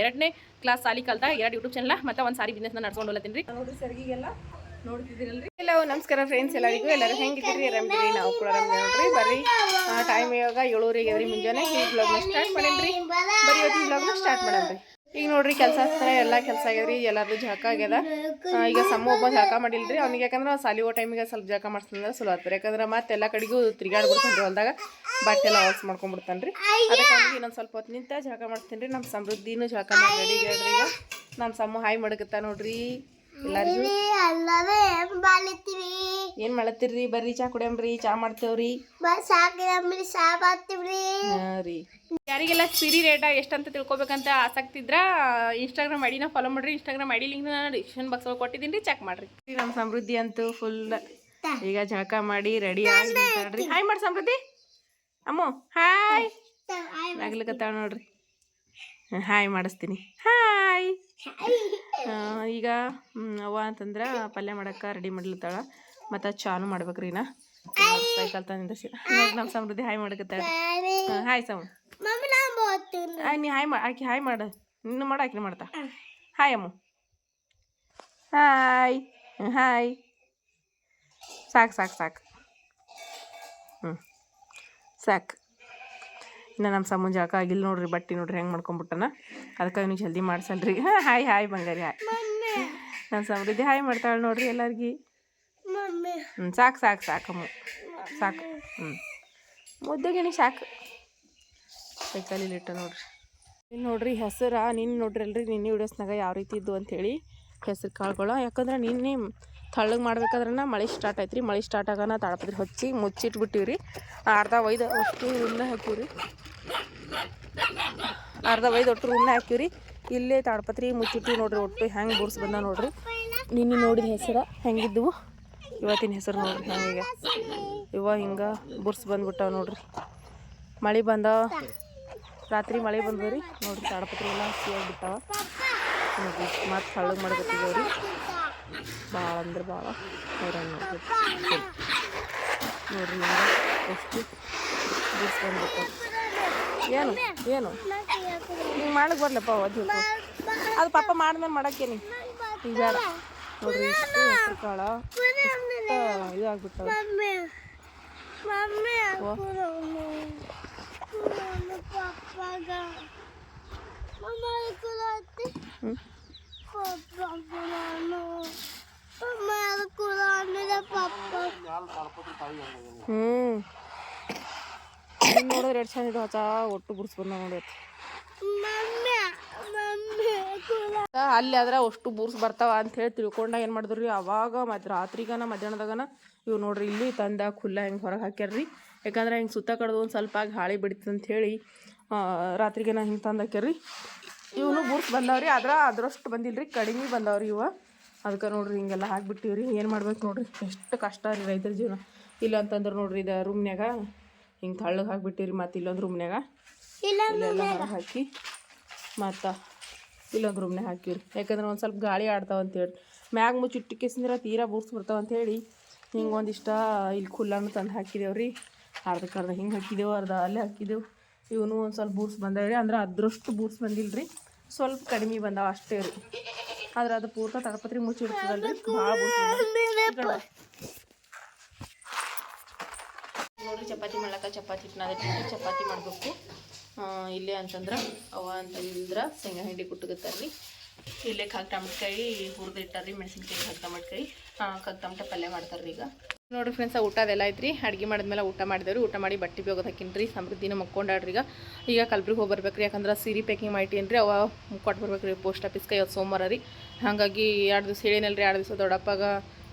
ಎರಡನೇ ಕ್ಲಾಸ್ ಸಾಲಿ ಕಲ್ತಾ ಎರಡು ಯೂಟ್ಯೂಬ್ ಚಾನಲ್ ಮತ್ತೆ ಒಂದು ಸಾರಿ ಬಿಸ್ನೆಸ್ನ ನಡ್ಸ್ಕೊಂಡು ಹೋಗ್ಲತ್ತೀನಿ ರೀ. ನೋಡ್ರಿ ಸರ್ಗಿಗೆಲ್ಲ ನೋಡ್ತಿದ್ದೀರಲ್ರಿ? ಎಲ್ಲ ನಮಸ್ಕಾರ ಫ್ರೆಂಡ್ಸ್ ಎಲ್ಲರಿಗೂ. ಎಲ್ಲರೂ ಹೆಂಗಿದ್ದೀರಿ? ಆರಾಮಿದ್ದೀರಿ? ನಾವು ಕೂಡ ನೋಡ್ರಿ. ಬರ್ರಿ ಟೈಮ್ ಇವಾಗ ಏಳೂರಿಗೆ ಮುಂಜಾನೆ. ಈ ಬ್ಲಾಗ್ನ ಸ್ಟಾರ್ಟ್ ಮಾಡೇನ್ರಿ? ಬರೀ ಇವತ್ತಿನ ಬ್ಲಾಗ್ನ ಸ್ಟಾರ್ಟ್ ಮಾಡೇನ್ರಿ ಈಗ ನೋಡ್ರಿ ಕೆಲಸ ಎಲ್ಲ ಕೆಲಸ ಆಗ್ಯದ್ರಿ ಎಲ್ಲಾರ್ದು ಜಳಕ ಆಗ್ಯದ. ಈಗ ಸಮ್ಮ ಒಬ್ಬ ಜಳಕ ಮಾಡಿಲ್ರಿ. ಅವ್ನಿಗೆ ಯಾಕಂದ್ರೆ ಸಾಲಿ ಓ ಟೈಮಿಗೆ ಸ್ವಲ್ಪ ಜಳಕ ಮಾಡ್ತಂದ್ರೆ ಸುಲಭ ಆಗ್ತದೆ. ಯಾಕಂದ್ರೆ ಮತ್ತೆ ಎಲ್ಲ ಕಡೆಗೂ ತಿರ್ಗಾಡ್ಬಿಡ್ತಾನೆ ಹೊಲ್ದಾಗ. ಬಟ್ಟೆ ಎಲ್ಲ ವಾಸ್ ಮಾಡ್ಕೊಂಡ್ಬಿಡ್ತಾನೆ ರೀ ಅದಕ್ಕೆ ಅವ್ನಿಗೆ ಇನ್ನೊಂದು ಸ್ವಲ್ಪ ಹೊತ್ತು ನಿಂತ ಜಳಕ ಮಾಡ್ತೀನಿ ರೀ. ನಮ್ಮ ಸಮೃದ್ಧಿನೂ ಜಳಕ ಮಾಡಿ ಹೇಳ್ರಿ ಈಗ. ನಮ್ಮ ಸಮ ಹಾಯ್ ಮಾಡಕತ್ತ ನೋಡ್ರಿ. ಎಲ್ಲರಿಗೂ. ಏನು ಮಾಡತ್ತೀರಿ ಬರ್ರಿ ಚಾ ಕುಡಿಯಂಬ್ರಿ ಚಾ ಮಾಡ್ತೇವ್ರಿ. ರೀ. ಯಾರಿಗೆಲ್ಲ ಸಿರಿ ರೇಟ ಎಷ್ಟಂತ ತಿಳ್ಕೊಬೇಕಂತ ಆಸಕ್ತಿ ಇದ್ರ ಇನ್ಸ್ಟಾಗ್ರಾಮ್ ಐಡಿನ ಫಾಲೋ ಮಾಡ್ರಿ. ಇನ್ಸ್ಟಾಗ್ರಾಮ್ ಐಡಿ ಲಿಂಕ್ ನಾನು ಡಿಸ್ಕ್ರಿಪ್ಷನ್ ಬಾಕ್ಸ್ ಒಳಗೆ ಕೊಟ್ಟಿದ್ದೀನಿ ರೀ ಚೆಕ್ ಮಾಡ್ರಿ ನಮ್ಮ ಸಮೃದ್ಧಿ ಅಂತೂ ಫುಲ್ ಈಗ ಜಳಕ ಮಾಡಿ ರೆಡಿ ಆಗಿ ಹಾಯ್ ಮಾಡಿ ಸಮೃದ್ಧಿ. ಅಮ್ಮ ಹಾಯ್ ಆಗ್ಲಿಕತ್ತಾಳ ನೋಡ್ರಿ. ಹಾಯ್ ಮಾಡಿಸ್ತೀನಿ. ಹಾಯ್ ಈಗ ಅವ್ವ ಅಂತಂದ್ರೆ ಪಲ್ಯ ಮಾಡಕ್ಕೆ ರೆಡಿ ಮಾಡ್ಲತ್ತಾಳ. ಮತ್ತು ಚಾನು ಮಾಡ್ಬೇಕ್ರಿ ನಾ. ಸೈಕಲ್ ತಂದಿಂದ ನೋಡಿ ನಮ್ಮ ಸಮೃದ್ಧಿ ಹಾಯ್ ಮಾಡಕತ್ತಾಳ ಹಾಯ್ ಸಮಿ. ನಾ ಹಾಯ್ ಮಾ ಆಕಿ ಹಾಯ್ ಮಾಡು. ನಿನ್ನ ಮಾಡು ಆಕಿನ ಮಾಡ್ತಾ. ಹಾಯ್ ಅಮ್ಮ. Hi hi. ಸಾಕು ಸಾಕು ಸಾಕು. ಹ್ಞೂ ಸಾಕು. ಇನ್ನು ನಮ್ಮ ಸಮ ಜಾಕ ಆಗಿಲ್ಲ ನೋಡ್ರಿ ಬಟ್ಟೆ ನೋಡ್ರಿ ಹೆಂಗೆ ಮಾಡ್ಕೊಂಬಿಟ್ಟನ. ಅದಕ್ಕೆ ನೀವು ಜಲ್ದಿ ಮಾಡ್ಸಲ್ರಿ. ಹಾಯ್ ಹಾಯ್ ಬಂಗಾರಿ ಹಾಯ್. ನಮ್ಮ ಸಮೃದ್ಧಿ ಹಾಯ್ ಮಾಡ್ತಾಳೆ ನೋಡ್ರಿ ಎಲ್ಲರಿಗೆ. ಹ್ಞೂ ಸಾಕು ಸಾಕು ಸಾಕಮ್ಮ ಸಾಕು. ಹ್ಞೂ ಮುದ್ದೆಗಿನಿ ಸಾಕು. ಸೈಕಲಲ್ಲಿ ಇಟ್ಟ ನೋಡ್ರಿ. ಇಲ್ಲಿ ನೋಡ್ರಿ ಹೆಸರ ನಿನ್ನ ನೋಡ್ರಿ ಅಲ್ರಿ ನಿನ್ನೆ ವಿಡಿಯೋಸ್ನಾಗ ಯಾವ ರೀತಿ ಇದ್ದು ಅಂಥೇಳಿ ಹೆಸರು ಕಾಳುಗಳು. ಯಾಕಂದ್ರೆ ನಿನ್ನೆ ತಳ್ಳಗೆ ಮಾಡ್ಬೇಕಾದ್ರೆ ಮಳೆ ಸ್ಟಾರ್ಟ್ ಆಯ್ತು ರೀ ಮಳೆ ಸ್ಟಾರ್ಟ್ ಆಗೋಣ ತಾಳಪತ್ರಿ ಹಚ್ಚಿ ಮುಚ್ಚಿಟ್ಬಿಟ್ಟಿವಿ ರೀ ಅರ್ಧ ಒಯ್ದು ಅಷ್ಟು ರೂಮ್ನ ಹಾಕಿವಿ ರೀ ಅರ್ಧ ಒಯ್ದು ಒಟ್ಟು ರೂಮ್ನ ಹಾಕಿವಿ ರೀ ಇಲ್ಲೇ ತಾಳಪತ್ರಿ ಮುಚ್ಚಿಟ್ಟು ನೋಡ್ರಿ ಒಟ್ಟು ಹೆಂಗೆ ಬುರ್ಸ್ ಬಂದ ನೋಡ್ರಿ. ನಿನ್ನೆ ನೋಡಿದ ಹೆಸರು ಹೆಂಗಿದ್ವು? ಇವತ್ತಿನ ಹೆಸರು ನೋಡ್ರಿ ನಮಗೆ ಇವ ಹಿಂಗೆ ಬುರ್ಸ್ ಬಂದ್ಬಿಟ್ಟಾವ ನೋಡ್ರಿ. ಮಳೆ ಬಂದ ರಾತ್ರಿ ಮಳೆ ಬಂದ್ರಿ ನೋಡ್ರಿ ತಾಡಪತ್ರಿ ಎಲ್ಲ ಹಸಿ ಆಗ್ಬಿಟ್ಟಾವ ನೋಡ್ರಿ ಮತ್ತೆ ಹಳ್ಳಗೆ ಮಾಡ್ಕೊತಿದ್ದೇವೆ ರೀ ಭಾಳ ಅಂದ್ರೆ ಭಾಳ ನೋಡಿ ನೋಡ್ರಿ ನೋಡ್ರಿ ಎಷ್ಟು ಬುರ್ಸ್ ಬಂದ್ಬಿಟ್ಟಾವ. ಏನು? ಏನು? ಹಿಂಗೆ ಮಾಡಕ್ಕೆ ಬರ್ಲಪ್ಪ ಅದು ಅದು ಪಾಪ ಮಾಡಿದ್ಮೇಲೆ ಮಾಡೋಕ್ಕೇನಿ. ಈಗ ನೋಡ್ರಿ ಇಷ್ಟು ಹೆಸರು ಕಾಳ ನೋಡಿದ್ರೆ ಎರಡು ಚಂದ ಇದು ಹೊಸ ಒಟ್ಟು ಬುರ್ಸ್ ಬಂದ ನೋಡಿ ಅತ್. ಮಮ್ಮಿ ಮಮ್ಮಿ ಕುಲ ಅಲ್ಲಿ ಆದ್ರೆ ಅಷ್ಟು ಬೂರ್ಸ್ ಬರ್ತಾವ ಅಂತ ಹೇಳಿ ತಿಳ್ಕೊಂಡ ಏನು ಮಾಡಿದ್ರಿ? ಅವಾಗ ಮತ್ತು ರಾತ್ರಿಗನ ಮಧ್ಯಾಹ್ನದಾಗನ ಇವು ನೋಡ್ರಿ ಇಲ್ಲಿ ತಂದ ಖುಲ್ಲ ಹಿಂಗೆ ಹೊರಗೆ ಹಾಕ್ಯಾರ್ರಿ. ಯಾಕಂದ್ರೆ ಹಿಂಗೆ ಸುತ್ತ ಕಡ್ದು ಒಂದು ಸ್ವಲ್ಪ ಆಗಿ ಹಾಳಿ ಅಂತ ಹೇಳಿ ರಾತ್ರಿಗೆನ ಹಿಂಗೆ ತಂದು ಹಾಕ್ಯಾರ್ರಿ. ಇವನು ಬೂರ್ಸ್ ಬಂದವ್ರಿ ಆದ್ರೆ ಅದ್ರಷ್ಟು ಬಂದಿಲ್ರಿ ಕಡಿಮೆ ಬಂದವ್ರಿ ಇವ. ಅದಕ್ಕೆ ನೋಡ್ರಿ ಹಿಂಗೆಲ್ಲ ಹಾಕ್ಬಿಟ್ಟಿವ್ರಿ. ಏನು ಮಾಡ್ಬೇಕು ನೋಡ್ರಿ? ಎಷ್ಟು ಕಷ್ಟ ರೀ ರೈತರ ಜೀವನ. ಇಲ್ಲ ಅಂತಂದ್ರೆ ನೋಡ್ರಿ ಇದು ರೂಮ್ನ್ಯಾಗ ಹಿಂಗೆ ತಳ್ಳಗೆ ಹಾಕ್ಬಿಟ್ಟಿವ್ರಿ ಮತ್ತು ಇಲ್ಲೊಂದು ರೂಮ್ನ್ಯಾಗ. ಹಾಕಿ ಮತ್ತು ಇಲ್ಲೊಂದು ಹಾಕಿವಿ ಹಾಕಿವ್ರಿ ಯಾಕಂದ್ರೆ ಒಂದು ಸ್ವಲ್ಪ ಗಾಳಿ ಆಡ್ತಾವ ಅಂತೇಳಿ ಮ್ಯಾಗ ಮುಚ್ಚಿಟ್ಟಿಕೆಸಿಂದ್ರೆ ತೀರಾ ಬೂರ್ಸ್ ಬರ್ತಾವ ಅಂತೇಳಿ ಹಿಂಗೆ ಒಂದಿಷ್ಟ ಇಲ್ಲಿ ಖುಲ್ಲಾನು ತಂದು ಹಾಕಿದೇವ್ರಿ ಅರ್ಧಕ್ಕೆ ಅರ್ಧ ಹಿಂಗೆ ಹಾಕಿದೆವು, ಅರ್ಧ ಅಲ್ಲೇ ಹಾಕಿದೆವು. ಇವನು ಒಂದು ಸ್ವಲ್ಪ ಬೂರ್ಸ್ ರೀ. ಅಂದ್ರೆ ಅದ್ರಷ್ಟು ಬೂರ್ಸ್ ಬಂದಿಲ್ಲ ರೀ. ಸ್ವಲ್ಪ ಕಡಿಮೆ ಬಂದಾವ ಅಷ್ಟೇ ರೀ. ಆದ್ರೆ ಅದು ಪೂರ್ತ ತಡಪತ್ರಿ ಮುಚ್ಚಿಡ್ತದಲ್ರಿ ಭಾಳ ನೋಡ್ರಿ, ಚಪಾತಿ ಮಾಡ್ಲಕ್ಕ ಚಪಾತಿ ಹಿಟ್ಟು ಚಪಾತಿ ಮಾಡಬೇಕು. ಇಲ್ಲೇ ಅಂತಂದ್ರೆ ಅವ ಅಂತಂದ್ರೆ ಶೇಂಗಾ ಹಿಂಡಿ ಕುಟ್ಟುಗತ್ತಾರ್ರಿ. ಇಲ್ಲೇ ಕಾಕ್ ಟಮಟ್ಕಾಯಿ ಹುರಿದು ಇಟ್ಟಾರ್ರಿ, ಮೆಣಸಿನ್ಕಾಯಿ ಕಾಕ್ ಟಮಟ್ಕಾಯಿ ಕಾಕ್ ಟಮಟ ಪಲ್ಯ ಮಾಡ್ತಾರ್ರಿ ಈಗ. ನೋಡ್ರಿ ಫ್ರೆಂಡ್ಸ್ ಊಟ ಅದೆಲ್ಲ ಐತ್ರಿ. ಅಡ್ಗೆ ಮಾಡಿದ್ಮೇಲೆ ಊಟ ಮಾಡಿದೇವ್ರಿ, ಊಟ ಮಾಡಿ ಬಟ್ಟೆ ಹೋಗೋದು ಹಾಕಿನ್ರಿ ಸಮೃದ್ಧಿನ ಮಕ್ಕೊಂಡಾಡ್ರಿ ಈಗ. ಈಗ ಕಲ್ಬ್ರಿಗೆ ಹೋಗಿ ಬರ್ಬೇಕ್ರಿ, ಯಾಕಂದ್ರೆ ಸೀರೆ ಪ್ಯಾಕಿಂಗ್ ಮಾಡಿಟ್ಟೇನ್ರಿ ಅವ ಕೊಟ್ಟು ಬರ್ಬೇಕ್ರಿ ಪೋಸ್ಟ್ ಆಫೀಸ್ಗೆ ಇವತ್ತು ಸೋಮವಾರ ರೀ. ಹಾಗಾಗಿ ಎರಡು ದಿವಸ ಹೇಳಿನಲ್ರಿ, ಎರಡು ದಿವಸ ದೊಡ್ಡಪ್ಪಾಗ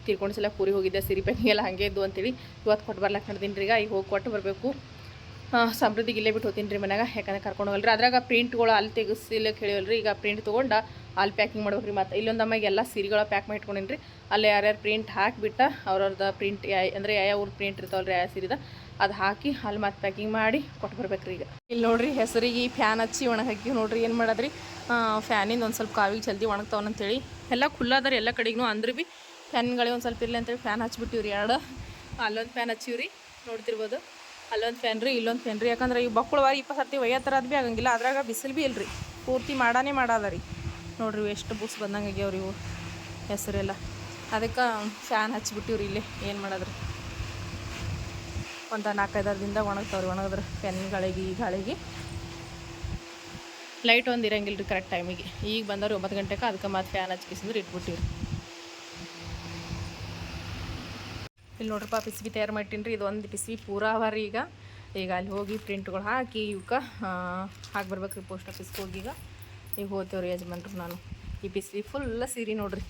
ತೀರ್ಕೊಂಡು ಸಲ ಪೂರಿ ಹೋಗಿದ್ದೆ, ಸಿರಿ ಪ್ಯಾಕಿಂಗ್ ಎಲ್ಲ ಹಾಗೆ ಇದ್ದು ಅಂತೇಳಿ. ಇವತ್ತು ಕೊಟ್ಟು ಬರ್ಲಾಕ್ ರೀ ಈಗ ಈಗ ಹೋಗಿ ಕೊಟ್ಟು ಬರಬೇಕು. ಸಮೃದ್ಧಿಗೆ ಇಲ್ಲೇ ಬಿಟ್ಟು ಹೋಗ್ತೀನಿ ರೀ ಮನ್ಯಾಗ, ಯಾಕಂದ್ರೆ ಕರ್ಕೊಂಡು ಹೋಗಲ್ರಿ. ಅದ್ರಾಗ ಪ್ರಿಂಟ್ಗಳು ಅಲ್ಲಿ ತೆಗಿಸಿಲ್ಲ ಕೇಳಿವಲ್ರಿ. ಈಗ ಪ್ರಿಂಟ್ ತೊಗೊಂಡು ಅಲ್ಲಿ ಪ್ಯಾಕಿಂಗ್ ಮಾಡ್ಬೇಕು ರೀ ಮತ್ತು. ಇಲ್ಲೊಂದು ಅಮ್ಮಗೆ ಎಲ್ಲ ಸೀರೆಗಳ ಪ್ಯಾಕ್ ಮಾಡಿ ರೀ. ಅಲ್ಲಿ ಯಾರ್ಯಾರು ಪ್ರಿಂಟ್ ಹಾಕಿಬಿಟ್ಟು ಅವ್ರವ್ರದ್ದು ಪ್ರಿಂಟ್ ಯಾ, ಅಂದರೆ ಯಾವ ಊರು ಪ್ರಿಂಟ್ ಇರ್ತಾವಲ್ರಿ ಯಾವ ಸೀರೆದ ಅದು ಹಾಕಿ ಅಲ್ಲಿ ಮತ್ತು ಪ್ಯಾಕಿಂಗ್ ಮಾಡಿ ಕೊಟ್ಟು ಬರ್ಬೇಕ್ರಿ ಈಗ. ಇಲ್ಲಿ ನೋಡ್ರಿ ಹೆಸರಿಗೆ ಫ್ಯಾನ್ ಹಚ್ಚಿ ಒಣಗಿ ಹಾಕಿ ನೋಡ್ರಿ ಏನು ಮಾಡೋದ್ರಿ? ಫ್ಯಾನಿಂದ ಒಂದು ಸ್ವಲ್ಪ ಕಾವಿಗೆ ಜಲ್ದಿ ಒಣಗ್ತಾವನಂತೇಳಿ ಎಲ್ಲ ಖುಲ್ಲದಾರ ಎಲ್ಲ ಕಡೆಗೂ ಅಂದ್ರೆ ಭೀ ಫ್ಯಾನ್ಗಳಿಗೆ ಒಂದು ಸ್ವಲ್ಪ ಇರಲಿ ಅಂತೇಳಿ ಫ್ಯಾನ್ ಹಚ್ಬಿಟ್ಟಿವ್ರಿ ಎರಡು. ಅಲ್ಲೊಂದು ಫ್ಯಾನ್ ಹಚ್ಚಿವ್ರಿ. ನೋಡ್ತಿರ್ಬೋದು. ಅಲ್ಲೊಂದು ಫ್ಯಾನ್ ರೀ ಇಲ್ಲೊಂದು ಫ್ಯಾನ್ ರೀ ಯಾಕಂದ್ರೆ ಈ ಬಕ್ಕಳು ವಾರ ಇಪ್ಪತ್ತು ಸರ್ತಿ ಅದು ಭೀ ಆಗಂಗಿಲ್ಲ. ಅದ್ರಾಗ ಬಿಸಿಲು ಭೀ ಇಲ್ರಿ. ಪೂರ್ತಿ ಮಾಡಾನೇ ಮಾಡಾದ ರೀ. ನೋಡ್ರಿ ಎಷ್ಟು ಬುಕ್ಸ್ ಬಂದಂಗೆ ಆಗ್ಯಾವ್ರಿ ಇವು. ಹೆಸರೆಲ್ಲ. ಅದಕ್ಕೆ ಫ್ಯಾನ್ ಹಚ್ಚಿಬಿಟ್ಟಿವ್ರಿ ಇಲ್ಲಿ. ಏನು ಮಾಡೋದ್ರಿ? ಒಂದು ನಾಲ್ಕೈದಾರು ದಿನದಾಗ ಒಣಗ್ತಾವ್ರಿ, ಒಣಗಿದ್ರೆ ಫ್ಯಾನ್ ಗಾಳಿಗೆ ಈ ಗಾಳಿಗೆ ಲೈಟ್ ಒಂದು ಇರಂಗಿಲ್ಲ ರೀ ಕರೆಕ್ಟ್ ಟೈಮಿಗೆ ಈಗ ಬಂದವ್ರಿ ಒಂಬತ್ತು ಗಂಟೆಗೆ ಅದಕ್ಕೆ ಮತ್ತೆ ಫ್ಯಾನ್ ಹಚ್ಕಿಸಿದ್ರೆ ಇಟ್ಬಿಟ್ಟಿವ್ರಿ. ಇಲ್ಲಿ ನೋಡ್ರಪ್ಪ ಪಿಸ್ಬಿ ತಯಾರು ಮಾಡ್ತೀನಿ ರೀ ಇದು ಒಂದು ಪಿಸ್ಬಿ ಪೂರಾ ಅವ ರೀ ಈಗ. ಈಗ ಅಲ್ಲಿ ಹೋಗಿ ಪ್ರಿಂಟ್ಗಳು ಹಾಕಿ ಇವಕ್ಕೆ ಹಾಕಿ ಬರ್ಬೇಕು ರೀ ಪೋಸ್ಟ್ ಆಫೀಸ್ಗೆ ಹೋಗಿ ಈಗ. ಈಗ ಹೋಗ್ತೇವ್ರಿ ಯಜಮಾನ್ರು ನಾನು. ಈ ಪಿಸ್ಬಿ ಫುಲ್ಲ ಸೀರೆ ನೋಡ್ರಿ.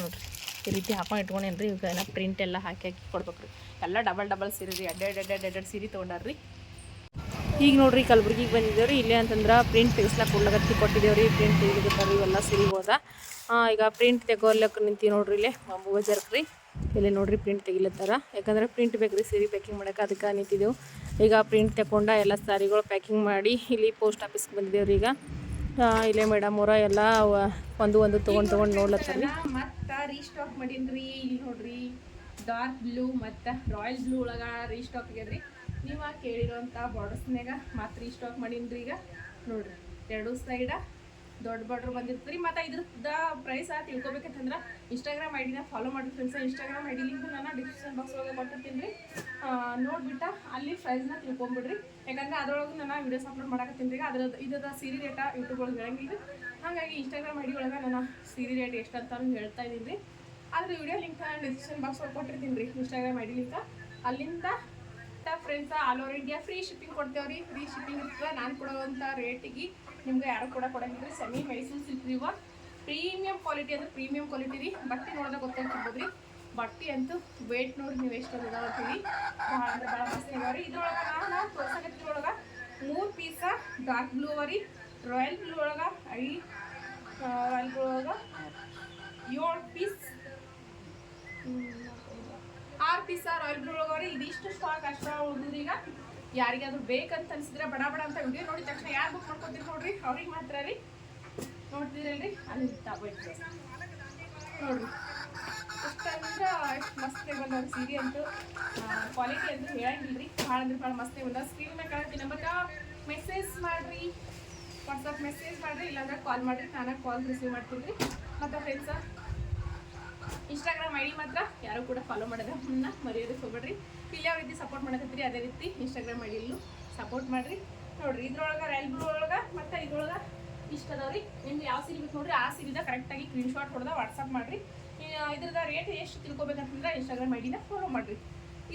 ನೋಡಿರಿ, ಈ ರೀತಿ ಹಾಕೊಂಡು ಇಟ್ಕೊಂಡೇನು ರೀ ಈಗ ಪ್ರಿಂಟ್ ಎಲ್ಲ ಹಾಕಿ ಹಾಕಿ ಕೊಡ್ಬೇಕು ರೀ ಎಲ್ಲ ಡಬಲ್ ಡಬಲ್ ಸೀರೆ ರೀ. ಅಡ್ಡೆಡ್ ಎಡ್ಡೆಡ್ ಎಡ್ಡೆಡ್ ಸೀರೆ ತೊಗೊಂಡಾರ್ರಿ. ಈಗ ನೋಡ್ರಿ, ಕಲಬುರ್ಗಿಗೆ ಬಂದಿದ್ದೇವೆ ರೀ ಇಲ್ಲೇ ಅಂತಂದ್ರೆ ಪ್ರಿಂಟ್ ತೆಗಿಸ್ಲಾಕ ಉಳ್ಳಗತ್ತಿ ಕೊಟ್ಟಿದ್ದೇವೆ ರೀ ಪ್ರಿಂಟ್ ತೆಗಿತಾರೆ ಇವೆಲ್ಲ ಸಿರಿ ಹೋದ. ಈಗ ಪ್ರಿಂಟ್ ತೆಗೋಲಕ್ಕೆ ನಿಂತೀವಿ ನೋಡ್ರಿ ಇಲ್ಲೇ ಬಾಂಬು ಬಜಾರ್ಕ್ ರೀ. ಇಲ್ಲಿ ನೋಡ್ರಿ ಪ್ರಿಂಟ್ ತೆಗಿಲತ್ತಾರ ಯಾಕಂದ್ರೆ ಪ್ರಿಂಟ್ ಬೇಕು ರೀ ಸೀರೆ ಪ್ಯಾಕಿಂಗ್ ಮಾಡಕ್ಕೆ ಅದಕ್ಕೆ ನಿಂತಿದ್ದೆವು. ಈಗ ಪ್ರಿಂಟ್ ತಗೊಂಡ ಎಲ್ಲ ಸಾರಿಗಳು ಪ್ಯಾಕಿಂಗ್ ಮಾಡಿ ಇಲ್ಲಿ ಪೋಸ್ಟ್ ಆಫೀಸ್ಗೆ ಬಂದಿದ್ದೇವ್ರಿ ಈಗ. ಇಲ್ಲೇ ಮೇಡಮ್ ಅವರ ಎಲ್ಲ ಒಂದು ಒಂದು ತೊಗೊಂಡು, ತಗೊಂಡು ನೋಡ್ಲತ್ತಾರ ರೀ ಮತ್ತೆ ರೀಸ್ಟಾಕ್ ಮಾಡೀನಿ ಇಲ್ಲಿ ನೋಡ್ರಿ ಡಾರ್ಕ್ ಬ್ಲೂ ಮತ್ತು ರಾಯಲ್ ಬ್ಲೂ ಒಳಗೆ ರೀಸ್ಟಾಕ್ ಆಗ್ಯದ್ರಿ. ನೀವು ಕೇಳಿರೋಂಥ ಬಾರ್ಡರ್ಸ್ನಾಗ ಮತ್ತೆ ರೀಸ್ಟಾಕ್ ಮಾಡೀನಿ ರೀ ಈಗ. ನೋಡ್ರಿ, ಎರಡು ಸೈಡ ದೊಡ್ಡ ಬಾರ್ಡ್ರ್ ಬಂದಿರ್ತದೆ ರೀ. ಮತ್ತು ಇದ್ರದ ಪ್ರೈಸ್ ತಿಳ್ಕೊಬೇಕಂತಂದ್ರೆ ಇನ್ಸ್ಟಾಗ್ರಾಮ್ ಐ ಡಿನ ಫಾಲೋ ಮಾಡಿ friends Instagram I D link ನಾನು ಡಿಸ್ಕ್ರಿಪ್ಷನ್ ಬಾಕ್ಸ್ ಒಳಗೆ ಕೊಟ್ಟಿರ್ತೀನಿ ರೀ. ನೋಡ್ಬಿಟ್ಟು ಅಲ್ಲಿ ಪ್ರೈಸ್ನ ತಿಳ್ಕೊಂಬಿಡ್ರಿ. ಯಾಕಂದ್ರೆ ಅದರೊಳಗೆ ನಾನು ವೀಡಿಯೋಸ್ ಅಪ್ಲೋಡ್ ಮಾಡಕತ್ತೀನಿ ರೀ. ಅದ್ರದ್ದು ಇದ್ರದ ಸೀರೆ ರೇಟ ಯೂಟ್ಯೂಬ್ ಒಳಗೆ ಹೇಳಂಗಿಲ್ಲ ಹಾಗಾಗಿ ಇನ್ಸ್ಟಾಗ್ರಾಮ್ ಐ ಡಿ ಒಳಗೆ ನಾನು ಸೀರೆ ರೇಟ್ ಎಷ್ಟು ಅಂತ ಹೇಳ್ತಾ ಇದ್ದೀನಿ ರೀ. ಆದ್ರೆ ವಿಡಿಯೋ ಲಿಂಕ್ ಡಿಸ್ಕ್ರಿಪ್ಷನ್ ಬಾಕ್ಸ್ ಒಳಗೆ ಕೊಟ್ಟಿರ್ತೀನಿ ರೀ ಇನ್ಸ್ಟಾಗ್ರಾಮ್ ಐ ಡಿ ಲಿಂಕ್ ಅಲ್ಲಿಂದ friends all over India free shipping ಕೊಡ್ತೇವೆ ರೀ ಫ್ರೀ ಶಿಪ್ಪಿಂಗ್ ಇರ್ತದೆ. ನಾನು ಕೊಡೋವಂಥ ರೇಟಿಗೆ ನಿಮ್ಗೆ ಯಾರು ಕೂಡ ಕೊಡಂಗಿದ್ರೆ ಸೆಮಿ ಮೈಸೂರು ಸಿಲ್ಕ್ ರೀ ಪ್ರೀಮಿಯಂ ಕ್ವಾಲಿಟಿ ಅಂದ್ರೆ ಪ್ರೀಮಿಯಂ ಕ್ವಾಲಿಟಿ ರೀ. ಬಟ್ಟೆ ನೋಡಿದ್ರೆ ಗೊತ್ತಾಗ್ತಿರ್ಬೋದು ರೀ ಬಟ್ಟೆ ಅಂತೂ ವೇಟ್ ನೋಡಿ ನೀವು ಎಷ್ಟು ಅದಾವ ಅಂತೀವಿ ಭಾಳ ಅಂದ್ರೆ ಭಾಳ ಮಸ್ತ್ ಇದಾವ ರೀ. ಇದ್ರೊಳಗೆ ನಾನು ತೋರ್ಸಕತ್ತಿದ್ರೊಳಗೆ ಮೂರು ಪೀಸ ಡಾರ್ಕ್ ಬ್ಲೂ ಅವ ರೀ. ರಾಯಲ್ ಬ್ಲೂ ಒಳಗೆ ಐ ರಾಯಲ್ ಬ್ಲೂ ಒಳಗೆ ಏಳು ಪೀಸ್ ಆರು ಪೀಸ ರಾಯಲ್ ಬ್ಲೂ ರೀ ಇದಿಷ್ಟು ಸ್ಟಾಕ್ ಅಷ್ಟ ಉಳಿದ್ರಿ ಯಾರಿಗಾದ್ರೂ ಬೇಕಂತ ಅನ್ಸಿದ್ರೆ ಬಡ ಬಡ ಅಂತ ವಿಡಿಯೋ ನೋಡಿದ ತಕ್ಷಣ ಯಾರು ಬುಕ್ ಮಾಡ್ಕೊತೀರಿ ನೋಡ್ರಿ. ಅವ್ರಿಗೆ ಮಾತ್ರ ರೀ. ನೋಡ್ತಿದ್ರಲ್ರಿ ಅಲ್ಲಿ ತಗೋಯ್ತು ನೋಡ್ರಿ. ಎಷ್ಟಂದ್ರೆ ಎಷ್ಟು ಮಸ್ತ್ ಬಂದವ್ರ ಸೀರೆ ಅಂತೂ ಕ್ವಾಲಿಟಿ ಅಂದ್ರೆ ಹೇಳಂಗಿಲ್ಲ ರೀ ಭಾಳ ಅಂದ್ರೆ ಭಾಳ ಮಸ್ತ್ ಬಂದ ಸ್ಕ್ರೀನ್ ಮೇಲೆ ಕಾಣತ್ತೀನಿ. ನಂಬರ್ಗೆ ಮೆಸೇಜ್ ಮಾಡಿರಿ. ವಾಟ್ಸಪ್ ಮೆಸೇಜ್ ಮಾಡಿರಿ. ಇಲ್ಲಾಂದ್ರೆ ಕಾಲ್ ಮಾಡಿರಿ. ನಾನು ಕಾಲ್ ರಿಸೀವ್ ಮಾಡ್ತೀನಿ ರೀ ಮತ್ತು ಫ್ರೆಂಡ್ಸ ಇನ್ಸ್ಟಾಗ್ರಾಮ್ ಐ ಡಿ ಮಾತ್ರ ಯಾರು ಕೂಡ ಫಾಲೋ ಮಾಡಿದ್ರೆ ಮುನ್ನ ಮರೆಯೋದಕ್ಕೆ ಹೋಗ್ಬೇಡ್ರಿ. ಇಲ್ಲಿ ಯಾವ ರೀತಿ ಸಪೋರ್ಟ್ ಮಾಡಕತ್ತೀರಿ, ಅದೇ ರೀತಿ ಇನ್ಸ್ಟಾಗ್ರಾಮ್ ಐ ಡಿಯಲ್ಲೂ ಸಪೋರ್ಟ್ ಮಾಡಿರಿ. ನೋಡಿರಿ, ಇದ್ರೊಳಗೆ ರೈಲ್ ಬ್ಲೂ ಒಳಗೆ ಮತ್ತು ಇದ್ರೊಳಗೆ ಇಷ್ಟ ರೀ. ನಿಮ್ಗೆ ಯಾವ ಸೀರೆ ಬೇಕು ನೋಡ್ರಿ, ಆ ಸೀರೆದ ಕರೆಕ್ಟಾಗಿ ಸ್ಕ್ರೀನ್ ಶಾಟ್ ಹೊಡೆದ ವಾಟ್ಸಪ್ ಮಾಡಿರಿ. ಇದ್ರದ ರೇಟ್ ಎಷ್ಟು ತಿಳ್ಕೊಬೇಕಂತಂದ್ರೆ ಇನ್ಸ್ಟಾಗ್ರಾಮ್ ಐ ಡಿನ ಫಾಲೋ ಮಾಡಿರಿ.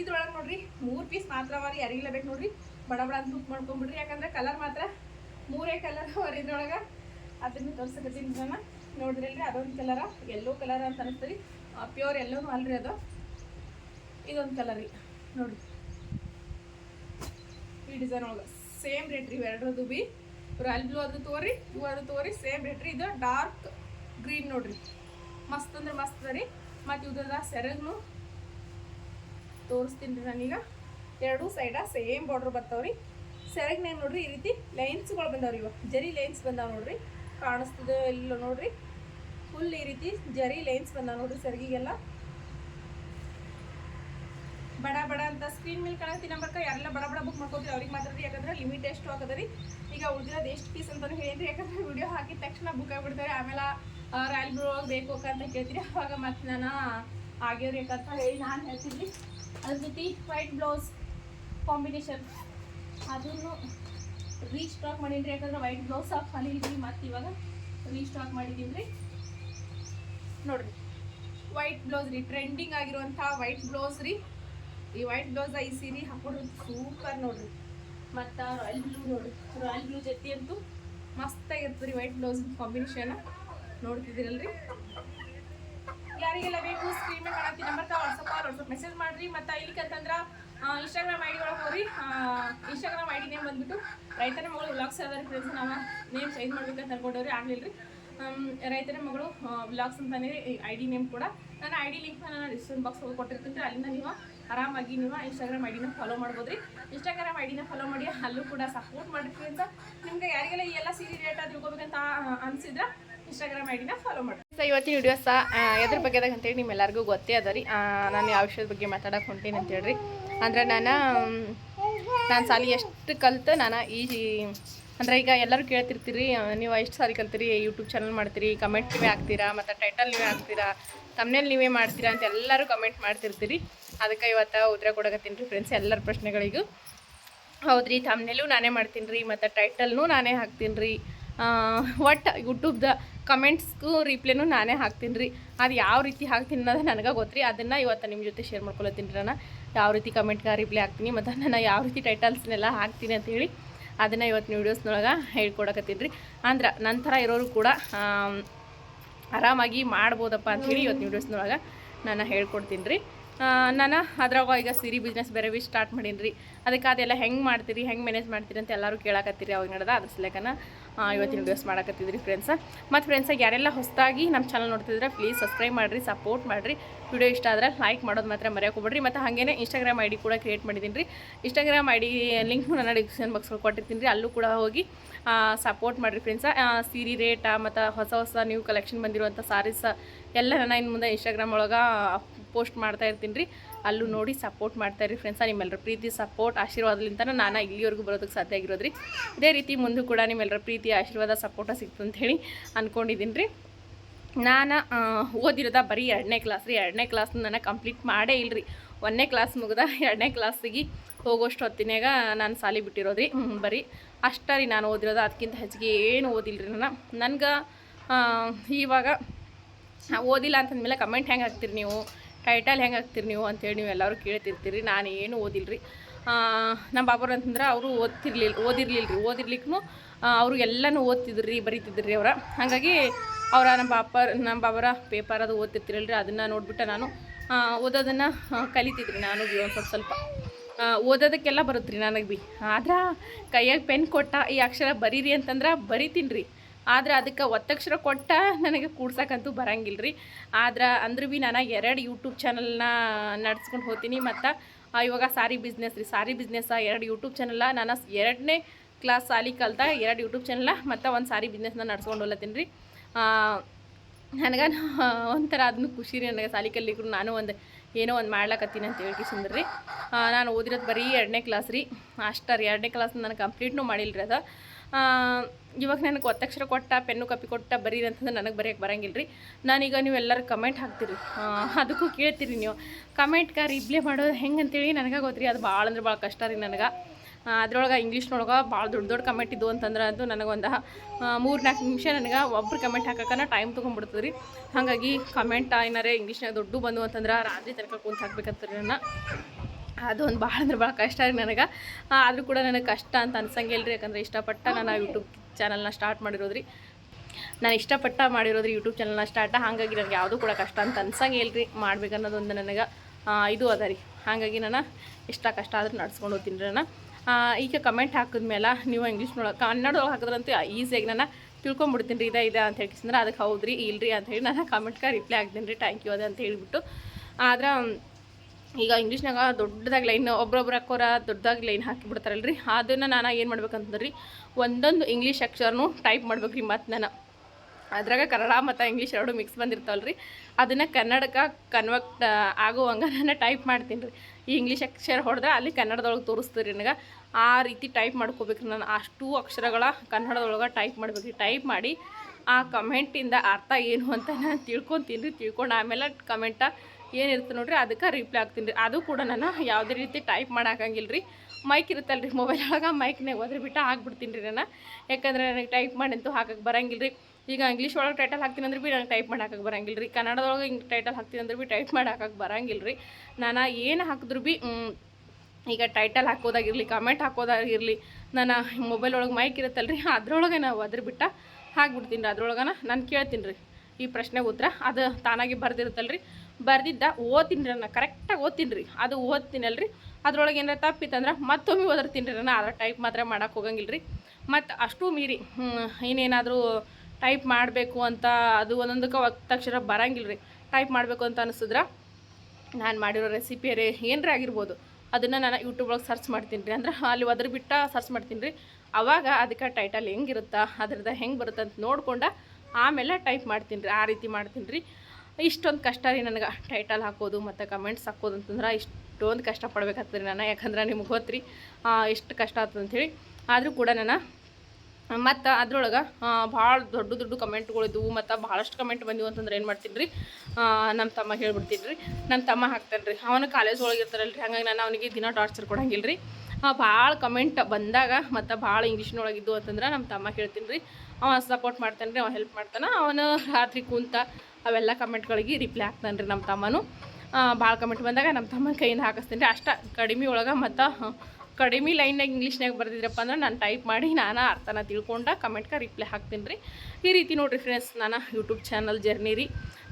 ಇದ್ರೊಳಗೆ ನೋಡ್ರಿ, ಮೂರು ಪೀಸ್ ಮಾತ್ರ ಅವ ರೀ ಬೇಕು ನೋಡ್ರಿ. ಬಡ ಬಡ ಅಂತ ಬುಕ್ ಮಾಡ್ಕೊಂಬಿಡ್ರಿ, ಯಾಕಂದ್ರೆ ಕಲರ್ ಮಾತ್ರ ಮೂರೇ ಕಲರ್ ಅವ ರೀ ಇದ್ರೊಳಗೆ. ಅದನ್ನು ತೋರ್ಸಕತ್ತೀನಿ ನಾನು ನೋಡ್ರಿ ಅಲ್ರಿ, ಅದೊಂದು ಕಲರ ಎಲ್ಲೋ ಕಲರ್ ಅಂತ ಅನಿಸ್ತದೆ ಪ್ಯೂರ್ ಎಲ್ಲೋನು ಅಲ್ರಿ ಅದು. ಇದೊಂದು ಕಲರ್ ರೀ. ನೋಡಿ. ಈ ಡಿಸೈನ್ ಒಳಗೆ ಸೇಮ್ ರೇಟ್ ರೀ ಎರಡರದ್ದು ಬಿ. ಬ್ಲೂ ಅದು ತೋರಿ ಇವು ಅದು ತೋರಿ ಸೇಮ್ ರೇಟ್ ರೀ. ಇದು ಡಾರ್ಕ್ ಗ್ರೀನ್ ನೋಡ್ರಿ. ಮಸ್ತ್ ಅಂದ್ರೆ ಮಸ್ತ್ ಅದ ರೀ. ಮತ್ತು ಇವ್ರದ ಸೆರಗ್ನು ತೋರಿಸ್ತೀನಿ ರೀ ನಾನೀಗ. ಎರಡೂ ಸೈಡ ಸೇಮ್ ಬಾರ್ಡ್ರ್ ಬರ್ತಾವ್ರಿ. ಸೆರಗ್ನಾಗ ನೋಡ್ರಿ, ಈ ರೀತಿ ಲೈನ್ಸ್ಗಳು ಬಂದಾವ್ರಿ ಇವ. ಜರಿ ಲೈನ್ಸ್ ಬಂದಾವ ನೋಡ್ರಿ. ಕಾಣಿಸ್ತದೆ ಎಲ್ಲ ನೋಡ್ರಿ. ಫುಲ್ ಈ ರೀತಿ ಜರಿ ಲೈನ್ಸ್ ಬಂದಾವ ನೋಡ್ರಿ ಸೆರಗಿಗೆಲ್ಲ. ಬಡ ಬಡ ಅಂತ ಸ್ಕ್ರೀನ್ ಮೇಲೆ ಕಾಣತ್ತಿ. ನಂಬರ್ಕ ಯಾರೆಲ್ಲ ಬಡ ಬಡ ಬುಕ್ ಮಾಡ್ಕೊತೀರಿ ಅವ್ರಿಗೆ ಮಾತ್ರ ರೀ. ಯಾಕಂದ್ರೆ ಲಿಮಿಟ್ ಎಷ್ಟು ಆಗದ್ರಿ ಈಗ ಉಳಿದಿರೋದು ಎಷ್ಟು ಪೀಸ್ ಅಂತಲೂ ಹೇಳಿದ್ರಿ ಯಾಕಂದ್ರೆ ವಿಡಿಯೋ ಹಾಕಿದ ತಕ್ಷಣ ಬುಕ್ ಆಗಿಬಿಡ್ತಾರೆ. ಆಮೇಲೆ ರಾಯಲ್ ಬ್ಲೂ ಬೇಕು ಅಂತ ಕೇಳ್ತೀರಿ. ಅವಾಗ ಮತ್ತೆ ನಾನು ಆಗ್ಯವ್ರಿ ಯಾಕಂತ ಹೇಳಿ ನಾನು ಹೇಳ್ತೀನಿ. ಅದ್ರ ಜೊತೆ ವೈಟ್ ಬ್ಲೌಸ್ ಕಾಂಬಿನೇಷನ್ ಅದನ್ನು ರೀಸ್ಟಾಕ್ ಮಾಡಿದ್ರಿ ಯಾಕಂದ್ರೆ ವೈಟ್ ಬ್ಲೌಸ್ ಖಾಲಿ ಇದ್ರಿ ಮತ್ತೆ ಇವಾಗ ರೀಸ್ಟಾಕ್ ಮಾಡಿದ್ದೀನಿ ರೀ ನೋಡ್ರಿ. ವೈಟ್ ಬ್ಲೌಸ್ ರೀ. ಟ್ರೆಂಡಿಂಗ್ ಆಗಿರುವಂಥ ವೈಟ್ ಬ್ಲೌಸ್ ರೀ. ಈ ವೈಟ್ ಬ್ಲೌಸ್ ಈ ಸೀರೆ ಹಾಕೊಂಡ್ರೆ ಸೂಪರ್ ನೋಡ್ರಿ. ಮತ್ತು ರಾಯಲ್ ಬ್ಲೂ ನೋಡ್ರಿ. ರಾಯಲ್ ಬ್ಲೂ ಜೊತೆ ಅಂತೂ ಮಸ್ತಾಗಿರ್ತದೆ ರೀ ವೈಟ್ ಬ್ಲೌಸ್ ಕಾಂಬಿನೇಷನ್ ನೋಡ್ತಿದ್ದೀರಲ್ರಿ? ಯಾರಿಗೆಲ್ಲ ಬೇಕು ಸ್ಕ್ರೀನ್ ಮೇಲೆ ನಂಬರ್ ವಾಟ್ಸಪ್ ವಾಟ್ಸಪ್ ಮೆಸೇಜ್ ಮಾಡ್ರಿ. ಮತ್ತು ಇಲ್ಲಿಕಂತಂದ್ರೆ ಇನ್ಸ್ಟಾಗ್ರಾಮ್ ಐ ಡಿ ಒಳಗೆ ಹೋಗ್ರಿ. ಇನ್ಸ್ಟಾಗ್ರಾಮ್ ಐ ಡಿ ನೇಮ್ ಬಂದ್ಬಿಟ್ಟು ರೈತನ ಮಗಳು ವ್ಲಾಗ್ಸ್ ಅದ ರೀ ಫ್ರೆಂಡ್ಸ್ ನಾವು ನೇಮ್ ಚೇಂಜ್ ಮಾಡ್ಬೇಕಂತ ಅನ್ಕೊಂಡವ್ರಿ ಆಗಲಿಲ್ಲ ರೀ ರೈತನ ಮಗಳು ವ್ಲಾಗ್ಸ್ ಅಂತಾನೆ ಐ ಡಿ ನೇಮ್ ಕೂಡ. ನನ್ನ ಐ ಡಿ ಲಿಂಕ್ ನಾನು ಡಿಸ್ಕ್ರಿಪ್ಷನ್ ಬಾಕ್ಸ್ ಒಳಗೆ ಕೊಟ್ಟಿರ್ತೀನಿ ಅಲ್ಲಿಂದ ನೀವು ಆರಾಮಾಗಿ ನೀವು ಇನ್ಸ್ಟಾಗ್ರಾಮ್ ಐ ಡಿನ ಫಾಲೋ ಮಾಡ್ಬೋದು ರೀ ಇನ್ಸ್ಟಾಗ್ರಾಮ್ ಐ ಡಿನ ಫಾಲೋ ಮಾಡಿ ಅಲ್ಲೂ ಕೂಡ ಸಪೋರ್ಟ್ ಮಾಡಿರ್ತೀವಿ ಅಂತ ನಿಮ್ಗೆ ಯಾರಿಗೆಲ್ಲ ಈ ಎಲ್ಲ ಸೀರೆ ರೇಟ್ ತಿಳ್ಕೊಬೇಕಂತ ಅನ್ಸಿದ್ರೆ ಇನ್ಸ್ಟಾಗ್ರಾಮ್ ಐ ಡಿನ ಫಾಲೋ ಮಾಡಿ ಸೊ ಇವತ್ತಿನ ವಿಡಿಯೋ ಸಹ ಎದ್ರ ಬಗ್ಗೆದಾಗ ಅಂತೇಳಿ ನಿಮ್ಮೆಲ್ಲರಿಗೂ ಗೊತ್ತೇ ಅದ ರೀ. ನಾನು ಯಾವ ವಿಷಯದ ಬಗ್ಗೆ ಮಾತಾಡಕ್ಕೆ ಹೊಂಟೀನಿ ಅಂತ ಹೇಳ್ರಿ. ಅಂದ್ರೆ ನಾನು ನಾನು ಸಾಲಿ ಎಷ್ಟು ಕಲ್ತು ನಾನು ಈ, ಅಂದ್ರೆ ಈಗ ಎಲ್ಲರೂ ಕೇಳ್ತಿರ್ತೀರಿ ನೀವು ಎಷ್ಟು ಸಾರಿ ಕಲ್ತೀರಿ ಯೂಟ್ಯೂಬ್ ಚಾನಲ್ ಮಾಡ್ತೀರಿ ಕಮೆಂಟ್ ನೀವೇ ಹಾಕ್ತೀರಾ, ಮತ್ತು ಟೈಟಲ್ ನೀವೇ ಹಾಕ್ತೀರಾ ತಮ್ಮನೇಲಿ ನೀವೇ ಮಾಡ್ತೀರಾ ಅಂತ ಎಲ್ಲರೂ ಕಮೆಂಟ್ ಮಾಡ್ತಿರ್ತೀರಿ. ಅದಕ್ಕೆ ಇವತ್ತು ಉತ್ತರ ಕೊಡಕತ್ತೀನಿ ರೀ ಫ್ರೆಂಡ್ಸ್ ಎಲ್ಲರ ಪ್ರಶ್ನೆಗಳಿಗೂ. ಹೌದು ರೀ ತಮ್ಮನೆಲ್ಲೂ ನಾನೇ ಮಾಡ್ತೀನಿ ರೀ, ಮತ್ತು ಟೈಟಲ್ನೂ ನಾನೇ ಹಾಕ್ತೀನಿ ರೀ. ಒಟ್ಟು ಯೂಟ್ಯೂಬ್ದ ಕಮೆಂಟ್ಸ್ಗೂ ರಿಪ್ಲೈನೂ ನಾನೇ ಹಾಕ್ತೀನಿ ರೀ. ಅದು ಯಾವ ರೀತಿ ಹಾಕ್ತೀನಿ ಅನ್ನೋದು ನನಗೆ ಗೊತ್ತು ರೀ ಅದನ್ನು ಇವತ್ತು ನಿಮ್ಮ ಜೊತೆ ಶೇರ್ ಮಾಡ್ಕೊಳತ್ತೀನಿ ರೀ ನಾನು. ಯಾವ ರೀತಿ ಕಮೆಂಟ್ಗೆ ರಿಪ್ಲೈ ಹಾಕ್ತೀನಿ ಮತ್ತು ನಾನು ಯಾವ ರೀತಿ ಟೈಟಲ್ಸ್ನೆಲ್ಲ ಹಾಕ್ತೀನಿ ಅಂತೇಳಿ ಅದನ್ನು ಇವತ್ತಿನ ವೀಡಿಯೋಸ್ನೊಳಗೆ ಹೇಳ್ಕೊಡಕತ್ತೀನಿ ರೀ. ಅಂದ್ರೆ ನಂತರ ಇರೋರು ಕೂಡ ಆರಾಮಾಗಿ ಮಾಡ್ಬೋದಪ್ಪ ಅಂಥೇಳಿ ಇವತ್ತು ವೀಡಿಯೋಸ್ನೊಳಗೆ ನಾನು ಹೇಳ್ಕೊಡ್ತೀನಿ ರೀ. ನಾನು, ಅದ್ರಾಗ ಈಗ ಸೀರೆ ಬಿಸ್ನೆಸ್ ಬೇರೆ ಬಿ ಸ್ಟಾರ್ಟ್ ಮಾಡೀನಿ ರೀ ಅದಕ್ಕೆ ಅದೆಲ್ಲ ಹೆಂಗೆ ಮಾಡ್ತೀರಿ, ಹೆಂಗೆ ಮ್ಯಾನೇಜ್ ಮಾಡ್ತೀರಿ ಅಂತ ಎಲ್ಲರೂ ಕೇಳಾಕತ್ತೀರಿ ಅವಾಗ ನಡೆದ, ಅದ್ರ ಸಲಕನ ಇವತ್ತಿನ ವೀಡಿಯೋಸ್ ಮಾಡಕತ್ತಿದ್ರಿ ಫ್ರೆಂಡ್ಸ ಮತ್ತು ಫ್ರೆಂಡ್ಸಾಗಿ ಯಾರೆಲ್ಲ ಹೊಸದಾಗಿ ನಮ್ಮ ಚಾನಲ್ ನೋಡ್ತಿದ್ರೆ ಪ್ಲೀಸ್ ಸಬ್ಸ್ಕ್ರೈಬ್ ಮಾಡಿರಿ ಸಪೋರ್ಟ್ ಮಾಡಿರಿ. ವಿಡಿಯೋ ಇಷ್ಟ ಆದರೆ ಲೈಕ್ ಮಾಡೋದು ಮಾತ್ರ ಮರೆಯೋಕೆ ಹೋಗ್ಬೇಡ್ರಿ ಮತ್ತು ಹಾಗೇನೆ ಇನ್ಸ್ಟಾಗ್ರಾಮ್ ಐ ಡಿ ಕೂಡ ಕ್ರಿಯೇಟ್ ಮಾಡಿದ್ದೀನಿ ರೀ ಇನ್ಸ್ಟಾಗ್ರಾಮ್ ಐ ಡಿ ಲಿಂಕ್ನು ನನ್ನ ಡಿಸ್ಕ್ರಿಪ್ಷನ್ ಬಾಕ್ಸ್ಗಳು ಕೊಟ್ಟಿರ್ತೀನಿ ರೀ ಅಲ್ಲೂ ಕೂಡ ಹೋಗಿ ಸಪೋರ್ಟ್ ಮಾಡಿರಿ ಫ್ರೆಂಡ್ಸ ಸೀರೆ ರೇಟ ಮತ್ತು ಹೊಸ ಹೊಸ ನ್ಯೂ ಕಲೆಕ್ಷನ್ ಬಂದಿರುವಂಥ ಸಾರೀಸ್ ಎಲ್ಲ ನಾನು ಇನ್ನು ಮುಂದೆ ಇನ್ಸ್ಟಾಗ್ರಾಮ್ ಒಳಗೆ ಪೋಸ್ಟ್ ಮಾಡ್ತಾ ಇರ್ತೀನಿ ರೀ ಅಲ್ಲೂ ನೋಡಿ ಸಪೋರ್ಟ್ ಮಾಡ್ತಾ ಇರಿ ಫ್ರೆಂಡ್ಸ ನಿಮ್ಮೆಲ್ಲರ ಪ್ರೀತಿ ಸಪೋರ್ಟ್ ಆಶೀರ್ವಾದಲಿಂದ ನಾನು ಇಲ್ಲಿವರೆಗೂ ಬರೋದಕ್ಕೆ ಸಾಧ್ಯ ಆಗಿರೋದ್ರಿ. ಇದೇ ರೀತಿ ಮುಂದೆ ಕೂಡ ನಿಮ್ಮೆಲ್ಲರ ಪ್ರೀತಿ, ಆಶೀರ್ವಾದ ಸಪೋರ್ಟ ಅಂತ ಹೇಳಿ ಅಂದ್ಕೊಂಡಿದ್ದೀನಿ ರೀ ನಾನು ಓದಿರೋದ ಬರೀ ಎರಡನೇ ಕ್ಲಾಸ್ ರೀ. ಎರಡನೇ ಕ್ಲಾಸ್ ನಾನು ಕಂಪ್ಲೀಟ್ ಮಾಡೇ ಇಲ್ರಿ. ಒಂದನೇ ಕ್ಲಾಸ್ ಮುಗಿದ ಎರಡನೇ ಕ್ಲಾಸಿಗೆ ಹೋಗೋಷ್ಟು ಹೊತ್ತಿನಾಗ ನಾನು ಸಾಲಿ ಬಿಟ್ಟಿರೋದ್ರಿ. ಬರೀ ಅಷ್ಟೇ ರೀ ನಾನು ಓದಿರೋದು. ಅದಕ್ಕಿಂತ ಹೆಚ್ಚಿಗೆ ಏನು ಓದಿಲ್ಲ ರೀ ನಾನು. ನನಗೆ ಇವಾಗ ಓದಿಲ್ಲ ಓದಿಲ್ಲ ಅಂತಂದಮೇಲೆ ಕಮೆಂಟ್ ಹೆಂಗೆ ಹಾಕ್ತೀರಿ ನೀವು? ಟೈಟಲ್ ಹೆಂಗೆ ಹಾಕ್ತೀರಿ ನೀವು ಅಂತೇಳಿ ನೀವು ಎಲ್ಲರೂ ಕೇಳ್ತಿರ್ತೀರಿ ನಾನು ಏನು ಓದಿಲ್ಲರಿ ನಮ್ಮ ಬಾಬರು ಅಂತಂದ್ರೆ ಅವರು ಓದ್ತಿರ್ಲಿಲ್ಲ ಓದಿರ್ಲಿಲ್ಲ ರೀ ಓದಿರ್ಲಿಕ್ಕೂ ಅವರು ಎಲ್ಲನೂ ಓದ್ತಿದ್ರು ರೀ ಬರೀತಿದ್ರು ರೀ ಅವರ. ಹಾಗಾಗಿ ಅವರ ನಮ್ಮ ಬಾಪ ನಮ್ಮ ಬಾಬರ ಪೇಪರ್ ಅದು ರೀ ಅದನ್ನು ನೋಡಿಬಿಟ್ಟು ನಾನು ಓದೋದನ್ನು ಕಲಿತಿದ್ರಿ ನಾನು ಒಂದು ಸ್ವಲ್ಪ ಸ್ವಲ್ಪ. ಓದೋದಕ್ಕೆಲ್ಲ ಬರುತ್ತೆ ರೀ ನನಗೆ ಬಿ. ಆದ್ರೆ ಕೈಯಾಗ ಪೆನ್ ಕೊಟ್ಟ ಈ ಅಕ್ಷರ ಬರೀರಿ ಅಂತಂದ್ರೆ ಬರಿತೀನಿ ರೀ ಆದ್ರೆ ಅದಕ್ಕೆ ಒತ್ತಕ್ಷರ ಕೊಟ್ಟ ನನಗೆ ಕೂಡ್ಸಕ್ಕಂತೂ ಬರಂಗಿಲ್ಲ ರೀ ಆದ್ರೆ ಅಂದ್ರೂ ಭೀ ನಾನು ಎರಡು ಯೂಟ್ಯೂಬ್ ಚಾನಲ್ನ ನಡ್ಸ್ಕೊಂಡು ಹೋಗ್ತೀನಿ ಮತ್ತು ಇವಾಗ ಸಾರಿ ಬಿಸ್ನೆಸ್ ರೀ. ಸಾರಿ ಬಿಸ್ನೆಸ್ ಎರಡು ಯೂಟ್ಯೂಬ್ ಚಾನಲ್ಲ ನಾನು ಎರಡನೇ ಕ್ಲಾಸ್ ಸಾಲಿ ಕಲ್ತ ಎರಡು ಯೂಟ್ಯೂಬ್ ಚಾನಲ್ನ ಮತ್ತು ಒಂದು ಸಾರಿ ಬಿಸ್ನೆಸ್ನ ನಡ್ಸ್ಕೊಂಡು ಹೋಗ್ಲತ್ತೀನಿ ರೀ. ನನಗೆ ಒಂಥರ ಅದನ್ನು ಖುಷಿ ರೀ ನನಗೆ ಸಾಲಿ ಕಲಿಕ್ರು ನಾನು ಒಂದು ಏನೋ ಒಂದು ಮಾಡ್ಲಕತ್ತೀನಿ ಅಂತ ಹೇಳಿ ಸುಂದ್ರಿ ನಾನು ಓದಿರೋದು ಬರೀ ಎರಡನೇ ಕ್ಲಾಸ್ ರೀ. ಅಷ್ಟೇ ರೀ, ಎರಡನೇ ಕ್ಲಾಸ್ ನಾನು ಕಂಪ್ಲೀಟ್ನೂ ಮಾಡಿಲ್ಲ ರೀ ಅದು. ಇವಾಗ ನನಗೆ ಒತ್ತಕ್ಷರ ಕೊಟ್ಟ, ಪೆನ್ನು ಕಾಪಿ ಕೊಟ್ಟ ಬರೀರಿ ಅಂತಂದ್ರೆ ನನಗೆ ಬರೆಯೋಕೆ ಬರಂಗಿಲ್ಲ ರೀ ನಾನೀಗ ನೀವು ಎಲ್ಲರೂ ಕಮೆಂಟ್ ಹಾಕ್ತೀರಿ ಅದಕ್ಕೂ ಕೇಳ್ತೀರಿ ನೀವು. ಕಮೆಂಟ್ಗೆ ರಿಪ್ಲೈ ಮಾಡೋದು ಹೆಂಗೆ ಅಂತೇಳಿ ನನಗೆ ಗೊತ್ತ್ರಿ. ಅದು ಭಾಳ ಅಂದ್ರೆ ಭಾಳ ಕಷ್ಟ ರೀ ನನಗೆ. ಅದ್ರೊಳಗೆ ಇಂಗ್ಲೀಷ್ನೊಳಗೆ ಭಾಳ ದೊಡ್ಡ ದೊಡ್ಡ ಕಮೆಂಟ್ ಇದ್ದು ಅಂತಂದ್ರೆ ಅದು ನನಗೊಂದು ಮೂರು ನಾಲ್ಕು ನಿಮಿಷ ನನಗೆ ಒಬ್ರು ಕಮೆಂಟ್ ಹಾಕಕ್ಕನ ಟೈಮ್ ತೊಗೊಂಡ್ಬಿಡ್ತದೆ ರೀ ಹಾಗಾಗಿ ಕಮೆಂಟ್ ಏನಾರೇ ಇಂಗ್ಲೀಷ್ನಾಗ ದೊಡ್ಡ ಬಂದು ಅಂತಂದ್ರೆ ರಾತ್ರಿ ತನಕ ಕುಂತು ಹಾಕ್ಬೇಕಂತ ರೀ ನನ್ನ. ಅದೊಂದು ಭಾಳ ಅಂದ್ರೆ ಭಾಳ ಕಷ್ಟ ರೀ ನನಗೆ. ಆದರೂ ಕೂಡ ನನಗೆ ಕಷ್ಟ ಅಂತ ಅನ್ಸಂಗಿಲ್ಲ ರೀ ಯಾಕಂದರೆ ಇಷ್ಟಪಟ್ಟ ನಾನು ಯೂಟ್ಯೂಬ್ ಚಾನಲ್ನ ಸ್ಟಾರ್ಟ್ ಮಾಡಿರೋದ್ರಿ. ನಾನು ಇಷ್ಟಪಟ್ಟ ಮಾಡಿರೋದ್ರಿ ಯೂಟ್ಯೂಬ್ ಚಾನಲ್ನ ಸ್ಟಾರ್ಟ ಹಾಗಾಗಿ ನನಗೆ ಯಾವುದೂ ಕೂಡ ಕಷ್ಟ ಅಂತ ಅನ್ಸಂಗೆ ರೀ ಮಾಡ್ಬೇಕನ್ನೋದೊಂದು ನನಗೆ ಇದು ಅದ ರೀ. ಹಾಗಾಗಿ ನಾನು ಇಷ್ಟ ಕಷ್ಟ ಆದ್ರೆ ನಡ್ಸ್ಕೊಂಡು ಹೋಗ್ತೀನಿ ರೀ ನಾನು. ಈಗ ಕಮೆಂಟ್ ಹಾಕಿದ್ಮೇಲೆ ನೀವು ಇಂಗ್ಲೀಷ್ನೊಳಗೆ ಕನ್ನಡದೊಳಗೆ ಹಾಕಿದ್ರಂತೂ ಈಸಿಯಾಗಿ ನಾನು ತಿಳ್ಕೊಂಬಿಡ್ತೀನಿ ರೀ. ಇದೆ ಇದೆ ಅಂತ ಹೇಳಿದ್ರೆ ಅದಕ್ಕೆ ಹೌದ್ರಿ, ಇಲ್ರಿ ಅಂತ ಹೇಳಿ ನಾನು ಕಮೆಂಟ್ಗೆ ರಿಪ್ಲೈ ಆಗ್ತೀನಿ ರೀ. ಥ್ಯಾಂಕ್ ಯು ಅದೇ ಅಂತ ಹೇಳಿಬಿಟ್ಟು. ಆದ್ರೆ, ಈಗ ಇಂಗ್ಲೀಷ್ನಾಗ ದೊಡ್ಡದಾಗಿ ಲೈನ್ ಒಬ್ರೊಬ್ರು ಹಾಕೋರ ದೊಡ್ಡದಾಗಿ ಲೈನ್ ಹಾಕಿಬಿಡ್ತಾರಲ್ರಿ ಅದನ್ನು ನಾನು ಏನು ಮಾಡ್ಬೇಕಂತಂದ್ರೆ ಒಂದೊಂದು ಇಂಗ್ಲೀಷ್ ಅಕ್ಷರನೂ ಟೈಪ್ ಮಾಡ್ಬೇಕು ರೀ ಮತ್ತು ನಾನು. ಅದ್ರಾಗ ಕನ್ನಡ ಮತ್ತು ಇಂಗ್ಲೀಷ್ ಎರಡು ಮಿಕ್ಸ್ ಬಂದಿರ್ತಾವಲ್ಲ ರೀ ಅದನ್ನು ಕನ್ನಡಕ್ಕೆ ಕನ್ವರ್ಟ್ ಆಗುವಂಗೆ ನಾನು ಟೈಪ್ ಮಾಡ್ತೀನಿ ರೀ ಈ ಇಂಗ್ಲೀಷ್ ಅಕ್ಷರ ಹೊಡೆದ್ರೆ ಅಲ್ಲಿ ಕನ್ನಡದೊಳಗೆ ತೋರಿಸ್ತೀರಿ ನನಗೆ. ಆ ರೀತಿ ಟೈಪ್ ಮಾಡ್ಕೋಬೇಕು ನಾನು. ಅಷ್ಟು ಅಕ್ಷರಗಳ ಕನ್ನಡದೊಳಗೆ ಟೈಪ್ ಮಾಡ್ಬೇಕು ರೀ ಟೈಪ್ ಮಾಡಿ ಆ ಕಮೆಂಟಿಂದ ಅರ್ಥ ಏನು ಅಂತ ನಾನು ತಿಳ್ಕೊತೀನಿ. ರೀ ತಿಳ್ಕೊಂಡು ಆಮೇಲೆ ಕಮೆಂಟ ಏನಿರ್ತದೆ ನೋಡ್ರಿ ಅದಕ್ಕೆ ರಿಪ್ಲೈ ಆಗ್ತೀನಿ ರೀ ಅದು ಕೂಡ ನಾನು ಯಾವುದೇ ರೀತಿ ಟೈಪ್ ಮಾಡೋಕ್ಕಾಗಿಲ್ಲ ರೀ ಮೈಕ್ ಇರುತ್ತಲ್ಲ ರೀ ಮೊಬೈಲ್ ಒಳಗೆ ಮೈಕ್ನಾಗ ಹೋದ್ರೆ ಬಿಟ್ಟು ಹಾಕ್ಬಿಡ್ತೀನಿ ರೀ ನಾನು. ಯಾಕಂದ್ರೆ ನನಗೆ ಟೈಪ್ ಮಾಡಿ ಅಂತೂ ಹಾಕಕ್ಕೆ ಬರಂಗಿಲ್ಲ ರೀ ಈಗ ಇಂಗ್ಲೀಷ್ ಒಳಗೆ ಟೈಟಲ್ ಹಾಕ್ತೀನಿ ಅಂದ್ರೆ ಬಿ ನಂಗೆ ಟೈಪ್ ಮಾಡಿ ಹಾಕಕ್ಕೆ ಬರಂಗಿಲ್ಲ ರೀ ಕನ್ನಡದೊಳಗೆ ಹಿಂಗೆ ಟೈಟಲ್ ಹಾಕ್ತೀನಿ ಅಂದ್ರೆ ಬಿ ಟೈಪ್ ಮಾಡಿ ಹಾಕಕ್ಕೆ ಬರಂಗಿಲ್ಲ ರೀ ನಾನು ಏನು ಹಾಕಿದ್ರು ಭೀ ಈಗ ಟೈಟಲ್ ಹಾಕೋದಾಗಿರಲಿ ಕಮೆಂಟ್ ಹಾಕೋದಾಗಿರಲಿ, ನಾನು ಮೊಬೈಲ್ ಒಳಗೆ ಮೈಕ್ ಇರುತ್ತಲ್ಲ ರೀ ಅದ್ರೊಳಗೆ ನಾವು ಅದ್ರ ಬಿಟ್ಟು ಹಾಕ್ಬಿಡ್ತೀನಿ ರೀ. ಅದ್ರೊಳಗನ ನಾನು ಕೇಳ್ತೀನಿ ರೀ. ಈ ಪ್ರಶ್ನೆಗೆ ಉತ್ತರ, ಅದು ತಾನಾಗಿ ಬರ್ದಿರುತ್ತಲ್ಲ ರೀ ಬರ್ದಿದ್ದ ಓದ್ತೀನಿ ರೀ ನಾನು ಕರೆಕ್ಟಾಗಿ ಓದ್ತೀನಿ ರೀ ಅದು ಓದ್ತೀನಲ್ಲ ರೀ ಅದ್ರೊಳಗೆ ಏನಾರ ತಪ್ಪಿತ್ತಂದ್ರೆ ಮತ್ತೊಮ್ಮೆ ಓದಿರ್ತೀನಿ ರೀ ನಾನು ಅದ್ರ ಟೈಪ್ ಮಾತ್ರ ಮಾಡೋಕೆ ಹೋಗಂಗಿಲ್ಲ ರೀ ಮತ್ತು ಅಷ್ಟು ಮೀರಿ ಇನ್ನೇನಾದರೂ ಟೈಪ್ ಮಾಡಬೇಕು ಅಂತ ಅದು ಒಂದೊಂದಕ್ಕೆ ಒತ್ತಕ್ಷರ ಬರಂಗಿಲ್ಲ ರೀ ಟೈಪ್ ಮಾಡಬೇಕು ಅಂತ ಅನಿಸಿದ್ರೆ ನಾನು ಮಾಡಿರೋ ರೆಸಿಪಿ ರೀ ಏನರ ಆಗಿರ್ಬೋದು. ಅದನ್ನು ನಾನು ಯೂಟ್ಯೂಬ್ ಒಳಗೆ ಸರ್ಚ್ ಮಾಡ್ತೀನಿ ರೀ ಅಂದ್ರೆ ಅಲ್ಲಿ ಒದ್ರ ಬಿಟ್ಟ ಸರ್ಚ್ ಮಾಡ್ತೀನಿ ರೀ ಅವಾಗ ಅದಕ್ಕೆ ಟೈಟಲ್ ಹೆಂಗಿರುತ್ತಾ ಅದ್ರದ್ದು ಹೆಂಗೆ ಬರುತ್ತೆ ಅಂತ ನೋಡ್ಕೊಂಡು ಆಮೇಲೆ ಟೈಪ್ ಮಾಡ್ತೀನಿ ರೀ ಆ ರೀತಿ ಮಾಡ್ತೀನಿ ರೀ ಇಷ್ಟೊಂದು ಕಷ್ಟ ರೀ ನನಗೆ ಟೈಟಲ್ ಹಾಕೋದು ಮತ್ತು ಕಮೆಂಟ್ಸ್ ಹಾಕೋದು ಅಂತಂದ್ರೆ ಇಷ್ಟೊಂದು ಕಷ್ಟ ಪಡ್ಬೇಕಾಗ್ತದೆ ರೀ ನಾನು. ಯಾಕಂದ್ರೆ ನಿಮ್ಗೆ ಗೊತ್ತು ರೀ ಎಷ್ಟು ಕಷ್ಟ ಆಗ್ತದೆ ಅಂಥೇಳಿ. ಆದರೂ ಕೂಡ ನಾನು, ಮತ್ತು ಅದ್ರೊಳಗೆ ಭಾಳ ದೊಡ್ಡ ದೊಡ್ಡ ಕಮೆಂಟ್ಗಳಿದ್ವು ಮತ್ತು ಭಾಳಷ್ಟು ಕಮೆಂಟ್ ಬಂದಿವು ಅಂತಂದ್ರೆ ಏನು ಮಾಡ್ತೀನಿ ರೀ ನಮ್ಮ ತಮ್ಮ ಹೇಳ್ಬಿಡ್ತೀನಿ ರೀ. ನನ್ನ ತಮ್ಮ ಹಾಕ್ತಾನೆ ರೀ. ಅವನು ಕಾಲೇಜ್ ಒಳಗೆ ಇರ್ತಾರಲ್ರಿ, ಹಂಗಾಗಿ ನಾನು ಅವನಿಗೆ ದಿನ ಟಾರ್ಚರ್ ಕೊಡಂಗಿಲ್ಲ ರೀ. ಭಾಳ ಕಮೆಂಟ್ ಬಂದಾಗ ಮತ್ತು ಭಾಳ ಇಂಗ್ಲೀಷ್ನೊಳಗಿದ್ದು ಅಂತಂದ್ರೆ ನಮ್ಮ ತಮ್ಮ ಹೇಳ್ತೀನಿ ರೀ. ಅವ ಸಪೋರ್ಟ್ ಮಾಡ್ತಾನೆ ರೀ, ಅವ ಹೆಲ್ಪ್ ಮಾಡ್ತಾನೆ. ಅವನು ರಾತ್ರಿ ಕುಂತ ಅವೆಲ್ಲ ಕಮೆಂಟ್ಗಳಿಗೆ ರಿಪ್ಲೈ ಹಾಕ್ತಾನೆ ರೀ ನಮ್ಮ ತಮ್ಮನು. ಭಾಳ ಕಮೆಂಟ್ ಬಂದಾಗ ನಮ್ಮ ತಮ್ಮನ ಕೈಯಿಂದ ಹಾಕಿಸ್ತೀನಿ. ರೀ ಅಷ್ಟ ಕಡಿಮೆ ಒಳಗೆ ಮತ್ತು ಕಡಿಮೆ ಲೈನ್ನಾಗ ಇಂಗ್ಲೀಷ್ನಾಗ ಬರ್ದಿದ್ರಪ್ಪ ಅಂದ್ರೆ ನಾನು ಟೈಪ್ ಮಾಡಿ ನಾನು ಅರ್ಥನ ತಿಳ್ಕೊಂಡ ಕಮೆಂಟ್ಗೆ ರಿಪ್ಲೈ ಹಾಕ್ತೀನಿ ರೀ ಈ ರೀತಿ ನೋಡಿರಿ ಫ್ರೆಂಡ್ಸ್ ನಾನು ಯೂಟ್ಯೂಬ್ ಚಾನಲ್ ಜರ್ನಿ ರೀ.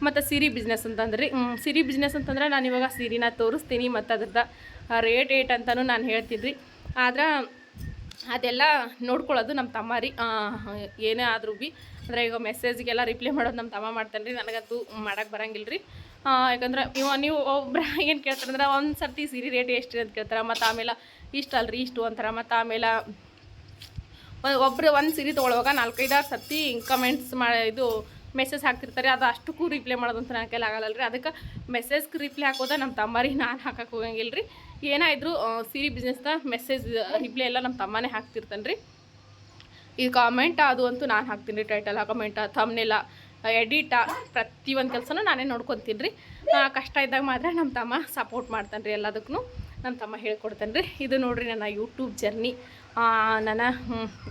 ಮತ್ತು ಸಿರಿ ಬಿಸ್ನೆಸ್ ಅಂತಂದ್ರೆ. ಸಿರಿ ಬಿಸ್ನೆಸ್ ಅಂತಂದ್ರೆ ನಾನು ಇವಾಗ ಸೀರೆನ ತೋರಿಸ್ತೀನಿ ಮತ್ತು ಅದ್ರದ್ದು ರೇಟ್ ಏಟ್ ಅಂತಲೂ ನಾನು ಹೇಳ್ತೀನಿ ರೀ ಆದ್ರೆ ಅದೆಲ್ಲ ನೋಡ್ಕೊಳ್ಳೋದು ನಮ್ಮ ತಮ್ಮ ರೀ. ಏನೇ ಆದರೂ ಭೀ ಅಂದರೆ ಈಗ ಮೆಸೇಜ್ಗೆಲ್ಲ ರಿಪ್ಲೈ ಮಾಡೋದು ನಮ್ಮ ತಮ್ಮ ಮಾಡ್ತಾನೆ ರೀ. ನನಗಂತೂ ಮಾಡೋಕ್ಕೆ ಬರಂಗಿಲ್ಲ ರೀ. ಯಾಕಂದ್ರೆ ಇವ ನೀವು ಒಬ್ಬರ ಏನು ಕೇಳ್ತಾರೆ ಅಂದ್ರೆ ಒಂದು ಸರ್ತಿ ಸೀರೆ ರೇಟ್ ಎಷ್ಟು ಅಂತ ಕೇಳ್ತಾರೆ. ಮತ್ತು ಆಮೇಲೆ ಇಷ್ಟು ಅಲ್ರಿ, ಇಷ್ಟು ಅಂತಾರೆ. ಮತ್ತು ಆಮೇಲೆ ಒಬ್ಬರು ಒಂದು ಸೀರೆ ತೊಗೊಳುವಾಗ ನಾಲ್ಕೈದಾರು ಸರ್ತಿ ಕಮೆಂಟ್ಸ್ ಮಾಡಿ ಇದು ಮೆಸೇಜ್ ಹಾಕ್ತಿರ್ತಾರೆ. ಅದು ಅಷ್ಟಕ್ಕೂ ರಿಪ್ಲೈ ಮಾಡೋದಂತ ನನ್ನ ಕೈಲಿ ಆಗಲ್ಲ ರೀ ಅದಕ್ಕೆ ಮೆಸೇಜ್ಗೆ ರಿಪ್ಲೈ ಹಾಕೋದ ನಮ್ಮ ತಮ್ಮರಿಗೆ ನಾನು ಹಾಕಕ್ಕೆ ಹೋಗಂಗಿಲ್ಲ ರೀ. ಏನಾಯಿದ್ರು ಸೀರೆ ಬಿಸ್ನೆಸ್ನ ಮೆಸೇಜ್ ರಿಪ್ಲೈ ಎಲ್ಲ ನಮ್ಮ ತಮ್ಮನೇ ಹಾಕ್ತಿರ್ತಾನೆ ರೀ ಈ ಕಾಮೆಂಟ್ ಅದು ಅಂತೂ ನಾನು ಹಾಕ್ತೀನಿ ರೀ ಟೈಟಲ್ ಕಮೆಂಟ ತಮ್ಮನೆಲ್ಲ ಎಡಿಟ ಪ್ರತಿಯೊಂದು ಕೆಲಸನೂ ನಾನೇ ನೋಡ್ಕೊತೀನಿ ರೀ. ಕಷ್ಟ ಇದ್ದಾಗ ಮಾತ್ರ ನಮ್ಮ ತಮ್ಮ ಸಪೋರ್ಟ್ ಮಾಡ್ತಾನೆ ರೀ ಎಲ್ಲದಕ್ಕೂ. ನಮ್ಮ ತಮ್ಮ ಹೇಳ್ಕೊಡ್ತಾನೆ ರೀ, ಇದು ನೋಡಿರಿ ನನ್ನ ಯೂಟ್ಯೂಬ್ ಜರ್ನಿ ನನ್ನ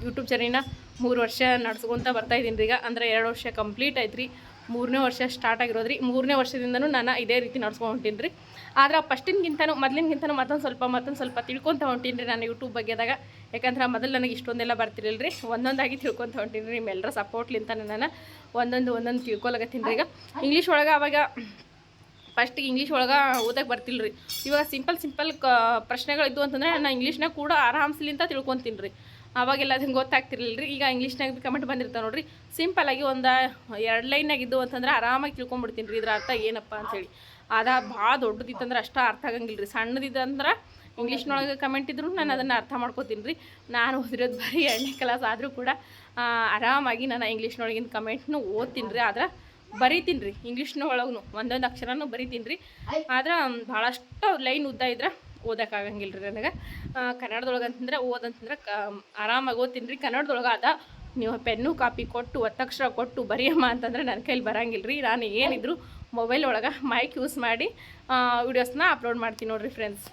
ಯೂಟ್ಯೂಬ್ ಜರ್ನಿನ ಮೂರು ವರ್ಷ ನಡ್ಸ್ಕೊತ ಬರ್ತಾಯಿದ್ದೀನಿ ರೀ ಈಗ. ಅಂದರೆ ಎರಡು ವರ್ಷ ಕಂಪ್ಲೀಟ್ ಆಯ್ತು ರೀ. ಮೂರನೇ ವರ್ಷ ಸ್ಟಾರ್ಟ್ ಆಗಿರೋದು ರೀ. ಮೂರನೇ ವರ್ಷದಿಂದನೂ ನಾನು ಇದೇ ರೀತಿ ನಡ್ಸ್ಕೊಂಡು ಹೊಂಟೀನಿ ರೀ. ಆದ್ರೆ ಫಸ್ಟಿನ್ಗಿಂತನೂ ಮೊದಲಿನ್ಗಿಂತನೂ ಮತ್ತೊಂದು ಸ್ವಲ್ಪ ಮತ್ತೊಂದು ಸ್ವಲ್ಪ ತಿಳ್ಕೊತ ಹೊಂಟೀನಿ ರೀ ನಾನು ಯೂಟ್ಯೂಬ್ ಬಗ್ಗೆದಾಗ ಯಾಕಂದ್ರೆ ಮೊದಲು ನನಗೆ ಇಷ್ಟೊಂದೆಲ್ಲ ಬರ್ತಿರಲಿಲ್ಲ ರೀ ಒಂದೊಂದಾಗಿ ತಿಳ್ಕೊತ ಹೊಂಟೀನಿ ರೀ ನಿಮ್ಮೆಲ್ಲರ ಸಪೋರ್ಟ್ಲಿಂತ ನಾನು. ಒಂದೊಂದು ಒಂದೊಂದು ತಿಳ್ಕೊಳಕತ್ತೀನಿ ರೀ ಈಗ ಇಂಗ್ಲೀಷ್ ಒಳಗೆ ಅವಾಗ ಫಸ್ಟಿಗೆ ಇಂಗ್ಲೀಷ್ ಒಳಗೆ ಓದಕ್ಕೆ ಬರ್ತಿಲ್ಲ ರೀ ಇವಾಗ ಸಿಂಪಲ್ ಸಿಂಪಲ್ ಕ ಪ್ರಶ್ನೆಗಳಿದ್ದು ಅಂತಂದರೆ ನಾನು ಇಂಗ್ಲೀಷ್ನಾಗ ಕೂಡ ಆರಾಮ್ಸ್ಲಿಂತ ತಿಳ್ಕೊತೀನಿ ರೀ. ಅವಾಗೆಲ್ಲ ಅದು ಗೊತ್ತಾಗ್ತಿರ್ಲಿಲ್ಲ ರೀ ಈಗ ಇಂಗ್ಲೀಷ್ನಾಗ ಕಮೆಂಟ್ ಬಂದಿರ್ತಾವೆ ನೋಡ್ರಿ. ಸಿಂಪಲ್ಲಾಗಿ ಒಂದು ಎರಡು ಲೈನಾಗಿದ್ದು ಅಂತಂದ್ರೆ ಆರಾಮಾಗಿ ತಿಳ್ಕೊಂಬಿಡ್ತೀನಿ ರೀ ಇದ್ರ ಅರ್ಥ ಏನಪ್ಪ ಅಂತೇಳಿ ಅದ ಭಾಳ ದೊಡ್ಡದಿತ್ತಂದ್ರೆ ಅಷ್ಟು ಅರ್ಥ ಆಗಂಗಿಲ್ಲ ರೀ ಸಣ್ಣದಿದ್ದಂದ್ರೆ ಇಂಗ್ಲೀಷ್ನೊಳಗೆ ಕಮೆಂಟ್ ಇದ್ರು ನಾನು ಅದನ್ನು ಅರ್ಥ ಮಾಡ್ಕೋತೀನಿ ರೀ ನಾನು ಓದಿರೋದು ಬರೀ ಎರಡನೇ ಕ್ಲಾಸ್ ಆದರೂ ಕೂಡ ಆರಾಮಾಗಿ ನಾನು ಇಂಗ್ಲೀಷ್ನೊಳಗಿನ ಕಮೆಂಟ್ನು ಓದ್ತೀನಿ ರೀ ಆದ್ರೆ ಬರೀತೀನಿ ರೀ ಇಂಗ್ಲೀಷ್ನ ಒಳಗೂ ಒಂದೊಂದು ಅಕ್ಷರನೂ ಬರಿತೀನಿ ರೀ ಆದ್ರೆ ಭಾಳಷ್ಟು ಲೈನ್ ಉದ್ದ ಇದ್ರೆ ಓದೋಕ್ಕಾಗಂಗಿಲ್ಲ ರೀ ನನಗೆ. ಕನ್ನಡದೊಳಗೆ ಅಂತಂದ್ರೆ ಓದಂತಂದ್ರೆ ಕ, ಆರಾಮಾಗಿ ಓದ್ತೀನಿ ರೀ ಕನ್ನಡದೊಳಗೆ ಅದ, ನೀವು ಪೆನ್ನು, ಕಾಪಿ ಕೊಟ್ಟು, ಒತ್ತಕ್ಷರ ಕೊಟ್ಟು ಬರಿಯಮ್ಮ ಅಂತಂದ್ರೆ ನನ್ನ ಕೈಲಿ ಬರಂಗಿಲ್ಲ ರೀ ನಾನು ಏನಿದ್ರು ಮೊಬೈಲ್ ಒಳಗೆ ಮೈಕ್ ಯೂಸ್ ಮಾಡಿ ವಿಡಿಯೋಸ್ನ ಅಪ್ಲೋಡ್ ಮಾಡ್ತೀನಿ ನೋಡಿರಿ ಫ್ರೆಂಡ್ಸ್